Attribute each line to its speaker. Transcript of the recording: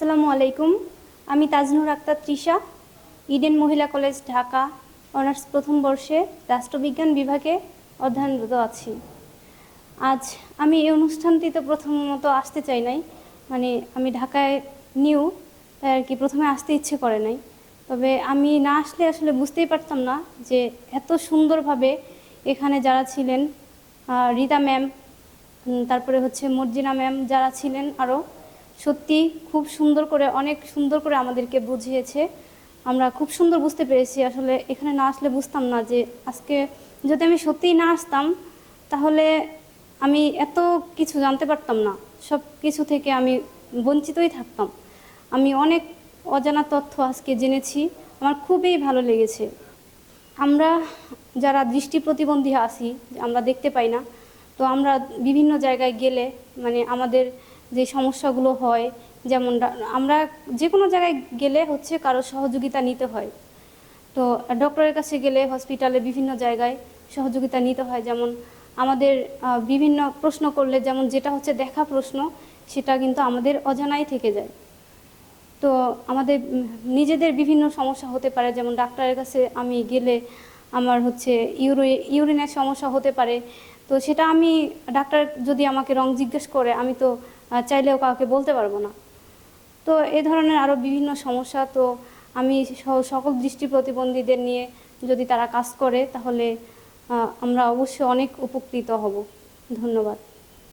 Speaker 1: আসসালামু আলাইকুম। আমি তাজনুর আক্তার তৃষা, ইডেন মহিলা কলেজ, ঢাকা, অনার্স প্রথম বর্ষে রাষ্ট্রবিজ্ঞান বিভাগে অধ্যয়নরত আছি। আজ আমি এই অনুষ্ঠানটিতে প্রথমত আসতে চাই নাই মানে আমি ঢাকায় নিউ, তাই আর কি প্রথমে আসতে ইচ্ছে করে নাই। তবে আমি না আসলে আসলে বুঝতেই পারতাম না যে এত সুন্দরভাবে এখানে যারা ছিলেন রীতা ম্যাম তারপরে হচ্ছে মর্জিনা ম্যাম যারা ছিলেন আরও সত্যি খুব সুন্দর করে, অনেক সুন্দর করে আমাদেরকে বুঝিয়েছে। আমরা খুব সুন্দর বুঝতে পেরেছি। আসলে এখানে না আসলে বুঝতাম না যে আজকে যদি আমি সত্যিই না আসতাম, তাহলে আমি এত কিছু জানতে পারতাম না। সব কিছু থেকে আমি বঞ্চিতই থাকতাম। আমি অনেক অজানা তথ্য আজকে জেনেছি। আমার খুবই ভালো লেগেছে। আমরা যারা দৃষ্টি প্রতিবন্ধী আছি, আমরা দেখতে পাই না। তো আমরা বিভিন্ন জায়গায় গেলে মানে আমাদের যে সমস্যাগুলো হয়, যেমন আমরা যে কোনো জায়গায় গেলে হচ্ছে কারও সহযোগিতা নিতে হয়। তো ডক্টরের কাছে গেলে হসপিটালে বিভিন্ন জায়গায় সহযোগিতা নিতে হয়, যেমন আমাদের বিভিন্ন প্রশ্ন করলে, যেমন যেটা হচ্ছে দেখা প্রশ্ন, সেটা কিন্তু আমাদের অজানাই থেকে যায়। তো আমাদের নিজেদের বিভিন্ন সমস্যা হতে পারে, যেমন ডাক্তারের কাছে আমি গেলে আমার হচ্ছে ইউরি, ইউরিনের সমস্যা হতে পারে। তো সেটা আমি, ডাক্তার যদি আমাকে রং জিজ্ঞেস করে, আমি তো চাইলেও কাউকে বলতে পারব না। তো এ ধরনের আরও বিভিন্ন সমস্যা, তো আমি সকল দৃষ্টি প্রতিবন্ধীদের নিয়ে যদি তারা কাজ করে, তাহলে আমরা অবশ্যই অনেক উপকৃত হব। ধন্যবাদ।